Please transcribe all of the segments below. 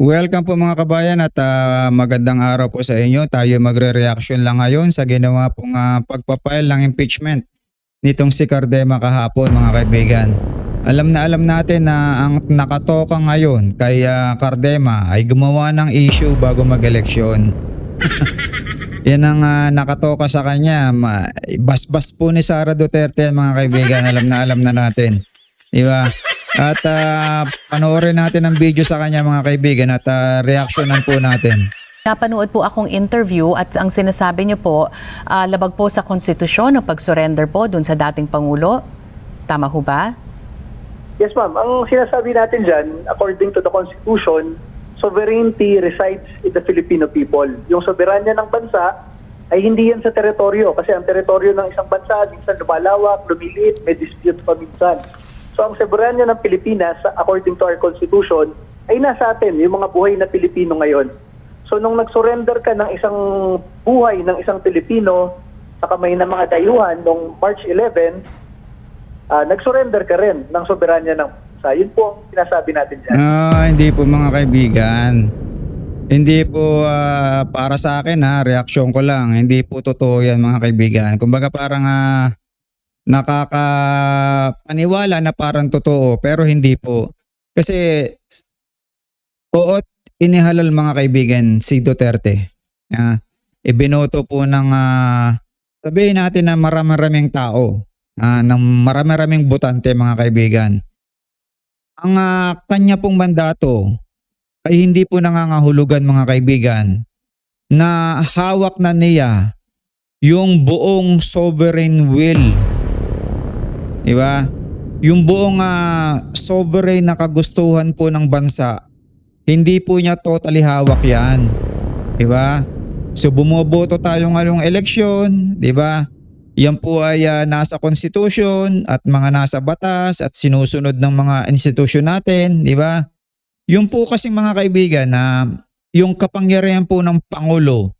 Welcome po mga kabayan at ah, magandang araw po sa inyo. Tayo magre-reaction lang ngayon sa ginawa pong ah, pagpapile ng impeachment nitong si Cardema kahapon mga kaibigan. Alam na alam natin na ang nakatoka ngayon kay ah, Cardema ay gumawa ng issue bago mag-eleksyon. Yan ang ah, nakatoka sa kanya. Basbas po ni Sara Duterte mga kaibigan. Alam na alam na natin. Di ba? At ah, panoorin natin ang video sa kanya mga kaibigan at ah, reaksyonan po natin. Napanood po akong interview at ang sinasabi niyo po, ah, labag po sa konstitusyon ang pag-surrender po dun sa dating Pangulo. Tama ho ba? Yes, ma'am. Ang sinasabi natin dyan, according to the Constitution, sovereignty resides in the Filipino people. Yung soberanya ng bansa ay hindi yan sa teritoryo kasi ang teritoryo ng isang bansa minsan lumalawak, lumiliit, may dispute pa minsan. So ang soberanya ng Pilipinas, according to our Constitution, ay nasa atin, yung mga buhay na Pilipino ngayon. So nung nag-surrender ka ng isang buhay ng isang Pilipino sa kamay ng mga dayuhan noong March 11, ah, nag-surrender ka rin ng soberanya ng bansa. Yun po ang sinasabi natin dyan. Ah, hindi po mga kaibigan. Hindi po ah, para sa akin ha, reaksyon ko lang. Hindi po totoo yan mga kaibigan. Kumbaga parang ah, nakakapaniwala na parang totoo pero hindi po. Kasi oo, inihalal mga kaibigan si Duterte. Ah, ibinoto po ng ah, sabihin natin na marami-raming tao, ah, ng marami-raming botante mga kaibigan. Ang ah, kanya pong mandato ay hindi po nangangahulugan mga kaibigan na hawak na niya yung buong sovereign will. Di ba? Yung buong ah, sovereign na kagustuhan po ng bansa, hindi po niya totally hawak yan. Di ba? So bumoboto tayo ngayong eleksyon, di ba? Yan po ay ah, nasa constitution at mga nasa batas at sinusunod ng mga institusyon natin, di ba? Yung po kasing mga kaibigan na yung kapangyarihan po ng Pangulo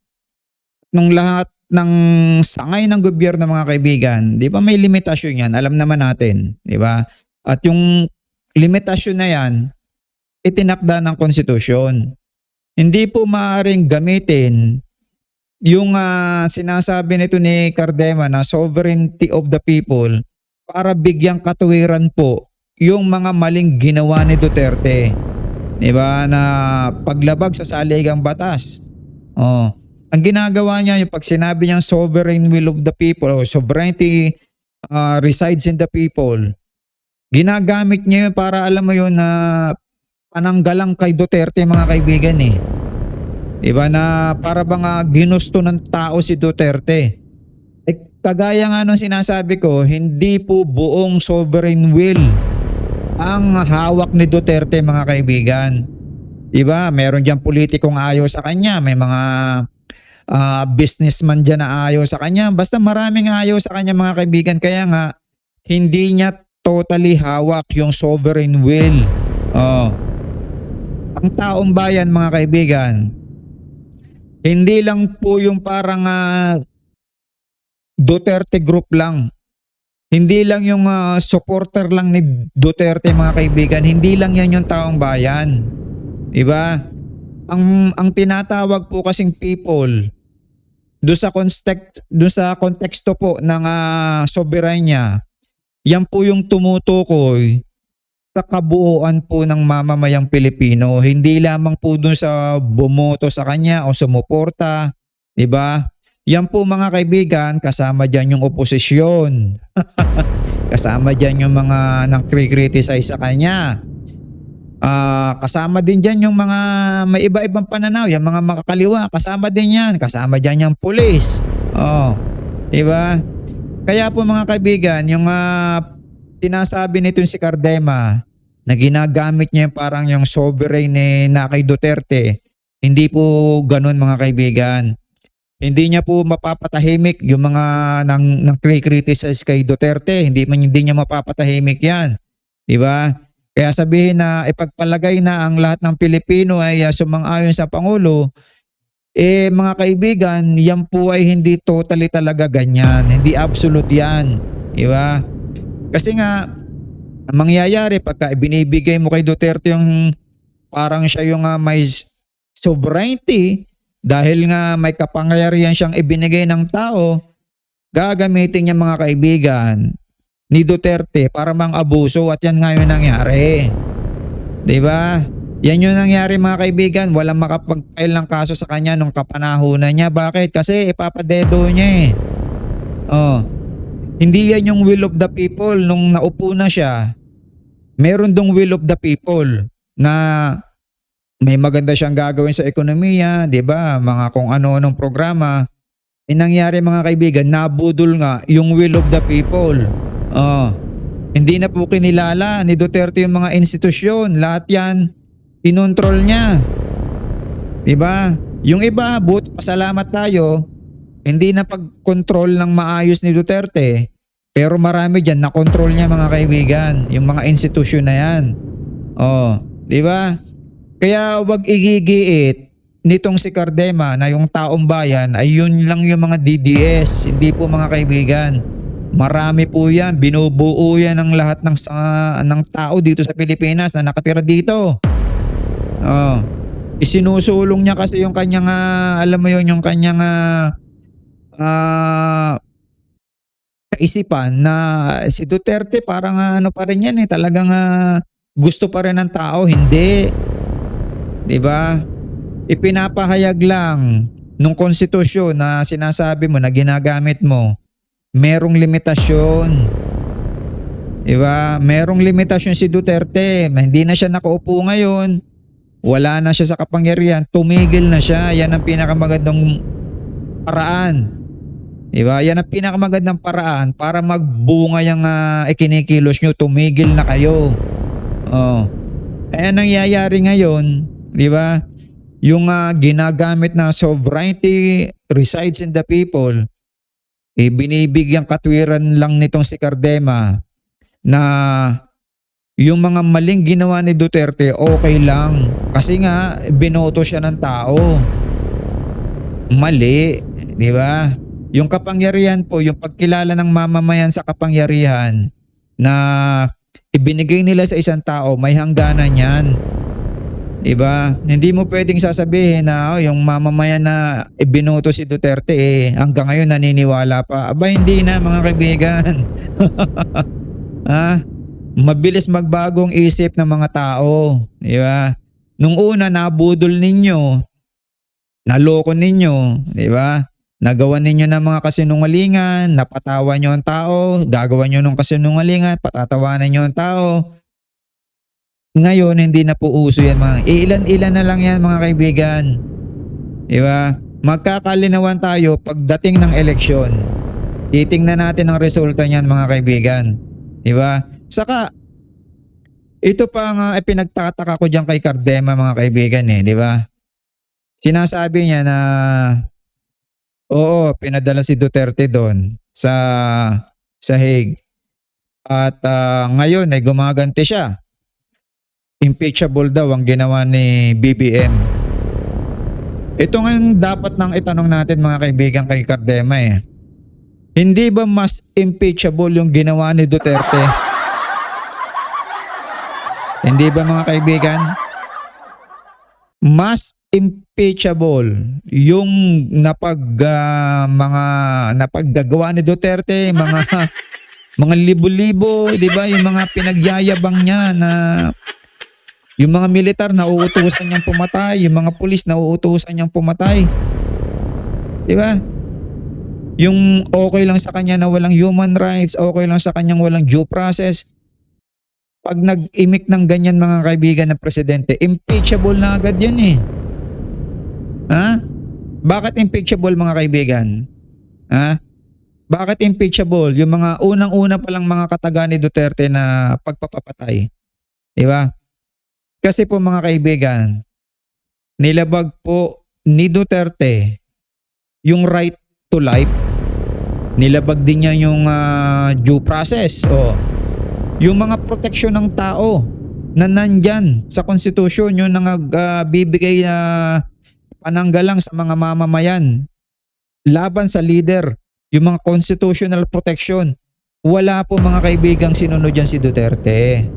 nung lahat ng sangay ng gobyerno mga kaibigan, di ba may limitasyon yan, alam naman natin, di ba? At yung limitasyon na yan, itinakda ng konstitusyon. Hindi po maaaring gamitin yung ah, sinasabi nito ni Cardema na sovereignty of the people para bigyang katuwiran po yung mga maling ginawa ni Duterte. 'Di ba? Na paglabag sa saligang batas. Oh. Ang ginagawa niya yung pag sinabi niyang sovereign will of the people o sovereignty ah, resides in the people. Ginagamit niya yun para alam mo yun na pananggalang kay Duterte mga kaibigan eh. Diba na para bang ah, ginusto ng tao si Duterte. Eh, kagaya nga nung sinasabi ko, hindi po buong sovereign will ang hawak ni Duterte mga kaibigan. Diba? Meron dyan politikong ayaw sa kanya. May mga ah, businessman dyan na ayaw sa kanya. Basta maraming ayaw sa kanya mga kaibigan. Kaya nga, hindi niya totally hawak yung sovereign will. Oh. Ang taong bayan mga kaibigan, hindi lang po yung parang ah, Duterte group lang. Hindi lang yung ah, supporter lang ni Duterte mga kaibigan. Hindi lang yan yung taong bayan. 'Di ba? Ang ang tinatawag po kasing people do sa context do sa konteksto po ng uh, soberanya. Yan po yung tumutukoy sa kabuuan po ng mamamayang Pilipino. Hindi lamang po dun sa bumoto sa kanya o sumuporta. 'Di ba? Yan po mga kaibigan, kasama dyan yung oposisyon. kasama dyan yung mga nang criticize sa kanya. Ah, kasama din dyan yung mga may iba-ibang pananaw, yung mga makakaliwa, kasama din yan. Kasama dyan yung pulis. Oh, 'di ba? Kaya po mga kaibigan, yung ah, sinasabi nito si Cardema na ginagamit niya yung parang yung sovereign ni na kay Duterte, hindi po ganun mga kaibigan. Hindi niya po mapapatahimik yung mga nang, nang criticize kay Duterte. Hindi man hindi niya mapapatahimik yan. Di ba? Kaya sabihin na ipagpalagay na ang lahat ng Pilipino ay uh, sumang-ayon sa Pangulo, eh mga kaibigan, yan po ay hindi totally talaga ganyan. Hindi absolute yan. Di ba? Kasi nga, ang mangyayari pagka binibigay mo kay Duterte yung parang siya yung ah, may sovereignty dahil nga may kapangyarihan siyang ibinigay ng tao, gagamitin niya mga kaibigan ni Duterte para mang abuso at yan nga yung nangyari. ba? Yan yung nangyari mga kaibigan. Walang makapag-file ng kaso sa kanya nung kapanahunan niya. Bakit? Kasi ipapadedo niya eh. Oh. Hindi yan yung will of the people nung naupo na siya. Meron dong will of the people na may maganda siyang gagawin sa ekonomiya, 'di ba? Mga kung ano-anong programa. Eh nangyari mga kaibigan, nabudol nga yung will of the people. Oh. Hindi na po kinilala ni Duterte yung mga institusyon. Lahat yan, kinontrol niya. Diba? Yung iba, but pasalamat tayo, hindi na pag-control ng maayos ni Duterte. Pero marami dyan, na-control niya mga kaibigan. Yung mga institusyon na yan. Oh, di ba? Kaya wag igigiit nitong si Cardema na yung taong bayan ay yun lang yung mga DDS. Hindi po mga kaibigan. Marami po yan. Binubuo yan ng lahat ng, sa, ng tao dito sa Pilipinas na nakatira dito. Oh. Isinusulong niya kasi yung kanyang, ah, alam mo yun, yung kanyang ah, ah, kaisipan na si Duterte parang ah, ano pa rin yan eh. Talagang ah, gusto pa rin ng tao. Hindi. 'Di ba? Ipinapahayag lang nung konstitusyon na sinasabi mo na ginagamit mo merong limitasyon. 'Di ba? Merong limitasyon si Duterte. Hindi na siya nakaupo ngayon. Wala na siya sa kapangyarihan. Tumigil na siya. Yan ang pinakamagandang paraan. 'Di ba? Yan ang pinakamagandang paraan para magbunga yung uh, ikinikilos nyo. Tumigil na kayo. Oh. Eh nangyayari ngayon, 'di ba? Yung ah, ginagamit na sovereignty resides in the people eh binibigyan katwiran lang nitong si Cardema na yung mga maling ginawa ni Duterte okay lang kasi nga binoto siya ng tao. Mali, di ba? Yung kapangyarihan po, yung pagkilala ng mamamayan sa kapangyarihan na ibinigay nila sa isang tao, may hangganan yan. Diba? Hindi mo pwedeng sasabihin na oh, yung mamamayan na ibinoto si Duterte eh, hanggang ngayon naniniwala pa. Aba hindi na mga kaibigan. ha? Mabilis magbagong isip ng mga tao. Diba? Nung una nabudol ninyo, naloko ninyo, di ba? Nagawa ninyo ng mga kasinungalingan, napatawa nyo ang tao, gagawa nyo ng kasinungalingan, patatawanan nyo ang tao. Ngayon, hindi na po uso yan mga, ilan-ilan na lang yan mga kaibigan. Di ba? Magkakalinawan tayo pagdating ng eleksyon. Titingnan natin ang resulta niyan mga kaibigan. Di ba? Saka, ito pa nga eh, pinagtataka ko diyan kay Cardema mga kaibigan eh, di ba? Sinasabi niya na oo, pinadala si Duterte doon sa sa Hague. At ah, ngayon ay gumaganti siya. Impeachable daw ang ginawa ni BBM. Ito ngayon dapat nang itanong natin mga kaibigan kay Cardema eh. Hindi ba mas impeachable yung ginawa ni Duterte? Hindi ba mga kaibigan? Mas impeachable yung napag ah, mga napaggagawa ni Duterte, mga mga libo-libo, 'di ba? Yung mga pinagyayabang niya na yung mga militar na uutusan niyang pumatay, yung mga pulis na uutusan niyang pumatay. 'Di ba? Yung okay lang sa kanya na walang human rights, okay lang sa kanyang walang due process. Pag nag-imik ng ganyan mga kaibigan ng presidente, impeachable na agad yan eh. Ha? Bakit impeachable mga kaibigan? Ha? Bakit impeachable? Yung mga unang-una pa lang mga kataga ni Duterte na pagpapapatay. Di ba? Kasi po mga kaibigan, nilabag po ni Duterte yung right to life. Nilabag din niya yung ah, due process. O, yung mga proteksyon ng tao na nandyan sa konstitusyon yung nagbibigay na pananggalang sa mga mamamayan laban sa leader, yung mga constitutional protection. Wala po mga kaibigang sinunod yan si Duterte.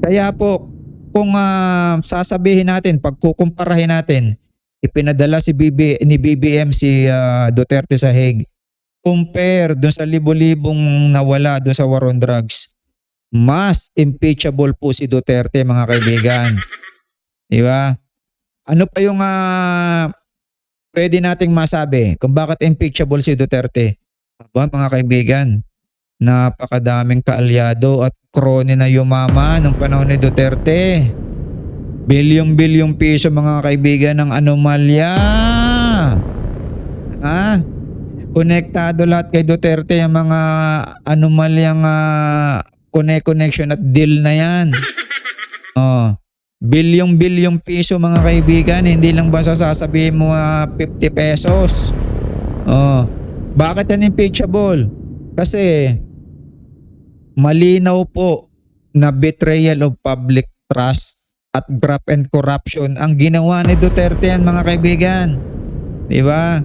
Kaya po, kung ah, sasabihin natin, pagkukumparahin natin, ipinadala si BB, ni BBM si ah, Duterte sa Hague, compare doon sa libo-libong nawala doon sa war on drugs, mas impeachable po si Duterte mga kaibigan. Di ba? Ano pa yung ah, pwede nating masabi kung bakit impeachable si Duterte? Aba mga kaibigan, napakadaming kaalyado at krone na yumama nung panahon ni Duterte. Bilyong-bilyong piso mga kaibigan ng anomalya. Ha? Konektado lahat kay Duterte yung mga anomalyang uh, connection at deal na yan. Oh. Bilyong-bilyong piso mga kaibigan, hindi lang basta sasabihin mo ah, 50 pesos. Oh. Bakit yan impeachable? Kasi malinaw po na betrayal of public trust at graft and corruption ang ginawa ni Duterte yan mga kaibigan. Di ba?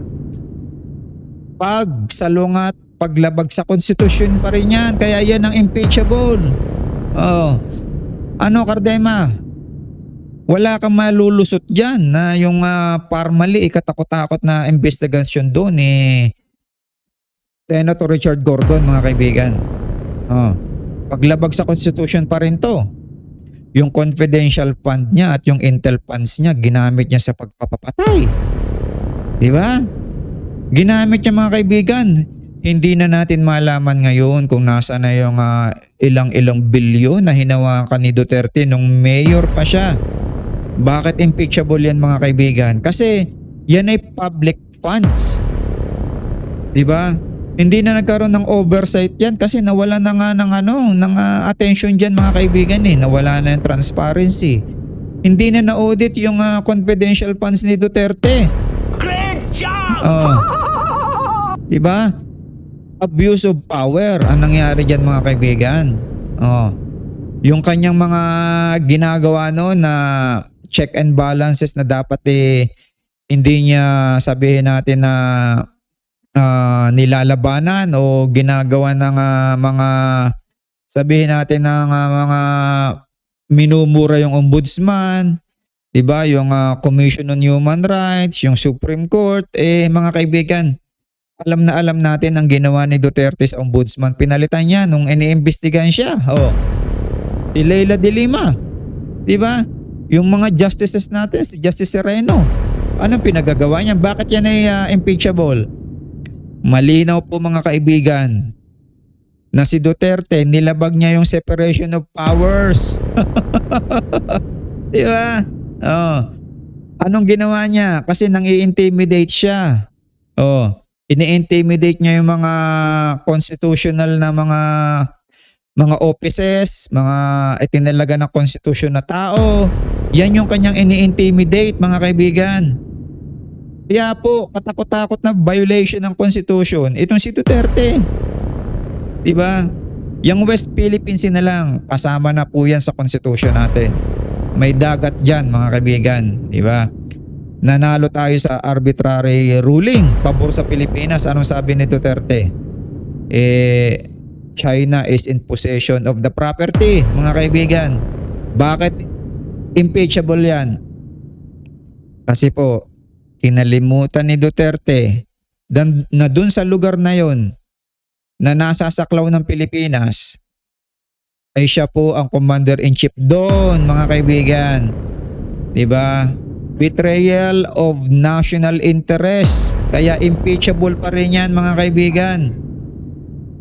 Pag salungat, paglabag sa konstitusyon pa rin yan. Kaya yan ang impeachable. Oh. Ano Kardema? Wala kang malulusot dyan na yung uh, parmali, ikatakot-takot na investigasyon doon eh. Senator Richard Gordon mga kaibigan. Oh. Paglabag sa constitution pa rin to. Yung confidential fund niya at yung intel funds niya ginamit niya sa pagpapapatay. Di ba? Ginamit niya mga kaibigan. Hindi na natin malaman ngayon kung nasa na yung ah, ilang-ilang bilyon na hinawakan ni Duterte nung mayor pa siya. Bakit impeachable yan mga kaibigan? Kasi yan ay public funds. 'Di ba? Hindi na nagkaroon ng oversight yan kasi nawala na nga ng ano, ng ah, attention diyan mga kaibigan eh. Nawala na yung transparency. Hindi na na-audit yung ah, confidential funds ni Duterte. Great job! Oh. 'Di ba? Abuse of power ang nangyari diyan mga kaibigan. Oh. Yung kanyang mga ginagawa no na check and balances na dapat eh hindi niya sabihin natin na ah, nilalabanan o ginagawa ng ah, mga sabihin natin ng ah, mga minumura yung ombudsman, 'di ba? Yung ah, Commission on Human Rights, yung Supreme Court, eh mga kaibigan, alam na alam natin ang ginawa ni Duterte sa ombudsman. Pinalitan niya nung iniimbestigahan siya. Oh. Si Leila de Lima. 'Di ba? Yung mga justices natin, si Justice Sereno. Anong pinagagawa niya? Bakit yan ay ah, impeachable? Malinaw po mga kaibigan na si Duterte nilabag niya yung separation of powers. Di ba? Oh. Anong ginawa niya? Kasi nang i-intimidate siya. Oh. Ini-intimidate niya yung mga constitutional na mga mga offices, mga itinalaga ng konstitusyon na tao. Yan yung kanyang ini-intimidate mga kaibigan. Kaya po, katakot-takot na violation ng Constitution, itong si Duterte. Di ba? Yung West Philippines na lang, kasama na po yan sa Constitution natin. May dagat dyan mga kaibigan. Di ba? Nanalo tayo sa arbitrary ruling pabor sa Pilipinas. Anong sabi ni Duterte? Eh, China is in possession of the property, mga kaibigan. Bakit impeachable yan? Kasi po, kinalimutan ni Duterte na dun sa lugar na yon na nasa saklaw ng Pilipinas ay siya po ang commander-in-chief doon mga kaibigan. 'Di ba? Betrayal of national interest. Kaya impeachable pa rin yan mga kaibigan.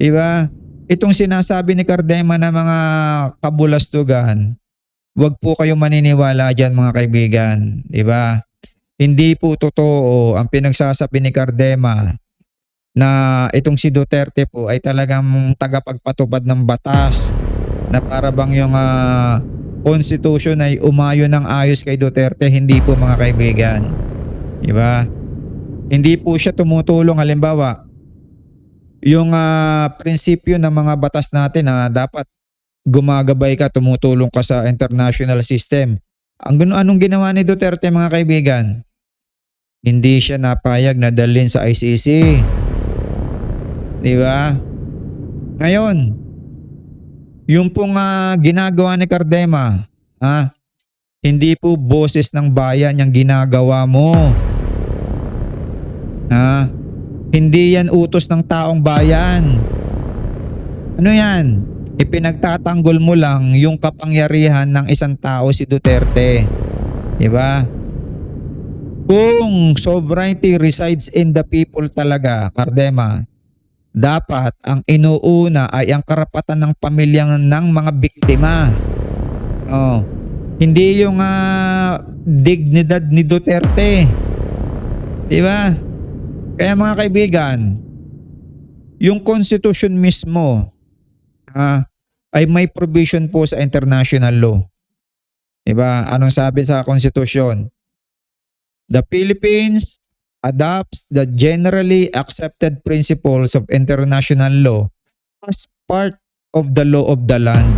'Di ba? Itong sinasabi ni Cardema na mga kabulastugan, wag po kayo maniniwala diyan mga kaibigan, 'di ba? Hindi po totoo ang pinagsasabi ni Cardema na itong si Duterte po ay talagang tagapagpatupad ng batas na para bang yung ah, constitution ay umayo ng ayos kay Duterte, hindi po mga kaibigan. Diba? Hindi po siya tumutulong halimbawa yung ah, prinsipyo ng mga batas natin na dapat gumagabay ka, tumutulong ka sa international system. Ang gano- anong ginawa ni Duterte mga kaibigan? Hindi siya napayag na dalhin sa ICC. Di ba? Ngayon, yung pong ah, ginagawa ni Cardema, ha? Hindi po boses ng bayan yung ginagawa mo. Ha? Hindi yan utos ng taong bayan. Ano yan? Ipinagtatanggol mo lang yung kapangyarihan ng isang tao si Duterte. Diba? Kung sovereignty resides in the people talaga, Cardema, dapat ang inuuna ay ang karapatan ng pamilyang ng mga biktima. Oh. Hindi yung ah, dignidad ni Duterte. Di ba? Kaya mga kaibigan, yung constitution mismo ah, ay may provision po sa international law. Di ba? Anong sabi sa constitution? The Philippines adopts the generally accepted principles of international law as part of the law of the land.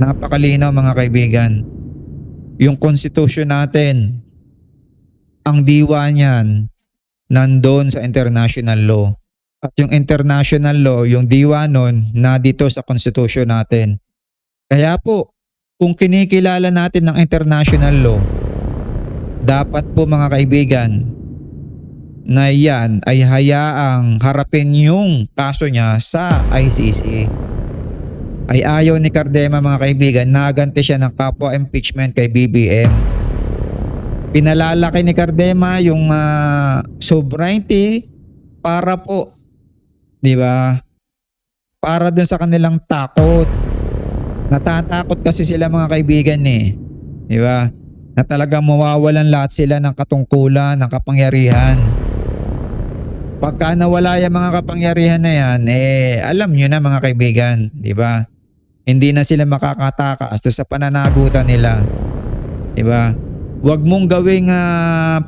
Napakalinaw mga kaibigan. Yung constitution natin, ang diwa niyan, nandun sa international law. At yung international law, yung diwa nun, na dito sa constitution natin. Kaya po, kung kinikilala natin ng international law, dapat po mga kaibigan na yan ay hayaang harapin yung kaso niya sa ICC. Ay ayaw ni Cardema mga kaibigan, naganti siya ng kapwa impeachment kay BBM. Pinalalaki ni Cardema yung ah, sovereignty para po, di ba? Para dun sa kanilang takot. Natatakot kasi sila mga kaibigan eh. Di ba? na talagang mawawalan lahat sila ng katungkulan, ng kapangyarihan. Pagka nawala yung mga kapangyarihan na yan, eh alam nyo na mga kaibigan, di ba? Hindi na sila makakatakas doon sa pananagutan nila. Di ba? Huwag mong gawing ah,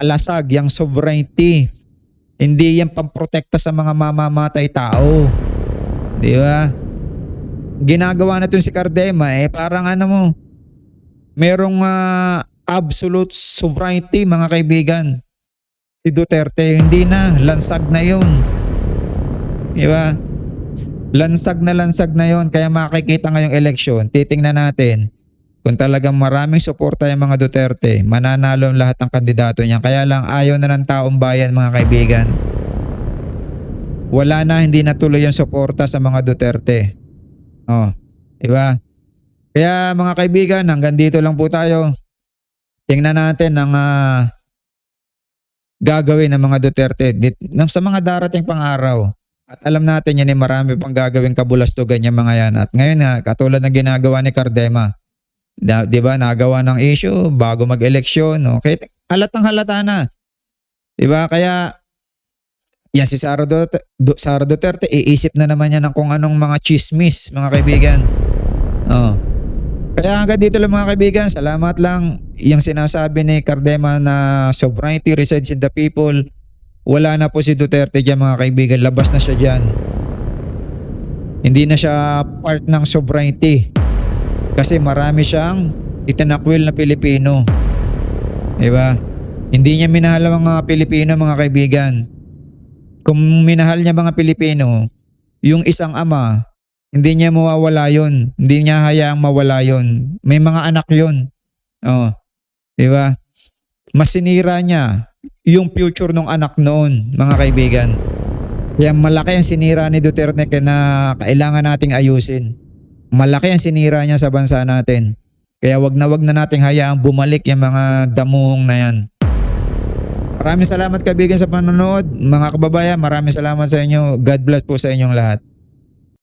alasag yung sovereignty. Hindi yan pamprotekta sa mga mamamatay tao. Di ba? Ginagawa na to si Cardema eh parang ano mo, merong ah, absolute sovereignty mga kaibigan. Si Duterte, hindi na. Lansag na yun. Di ba? Lansag na lansag na yon Kaya makikita ngayong eleksyon, titingnan natin kung talagang maraming suporta yung mga Duterte, mananalo ang lahat ng kandidato niya. Kaya lang ayaw na ng taong bayan mga kaibigan. Wala na, hindi natuloy yung suporta sa mga Duterte. Oh, di ba? Kaya mga kaibigan, hanggang dito lang po tayo. Tingnan natin ang ah, gagawin ng mga Duterte na- sa mga darating pang araw. At alam natin yan eh, marami pang gagawin kabulastugan yung mga yan. At ngayon nga, katulad ng ginagawa ni Cardema, di ba, nagawa ng issue bago mag-eleksyon. Okay, halatang halata na. Di ba, kaya yan si Sara Duterte, Du- Sara Duterte, iisip na naman yan ng kung anong mga chismis, mga kaibigan. Oh. Kaya hanggang dito lang mga kaibigan, salamat lang yung sinasabi ni Cardema na sovereignty resides in the people. Wala na po si Duterte dyan mga kaibigan, labas na siya dyan. Hindi na siya part ng sovereignty. Kasi marami siyang itinakwil na Pilipino. Diba? Hindi niya minahal ang mga Pilipino mga kaibigan. Kung minahal niya mga Pilipino, yung isang ama, hindi niya mawawala yun. Hindi niya hayaang mawala yun. May mga anak yun. Oh. Di ba? Masinira niya yung future ng anak noon, mga kaibigan. Kaya malaki ang sinira ni Duterte na kailangan nating ayusin. Malaki ang sinira niya sa bansa natin. Kaya wag na wag na nating hayaang bumalik yung mga damuhong na yan. Maraming salamat kaibigan sa panonood. Mga kababayan, maraming salamat sa inyo. God bless po sa inyong lahat.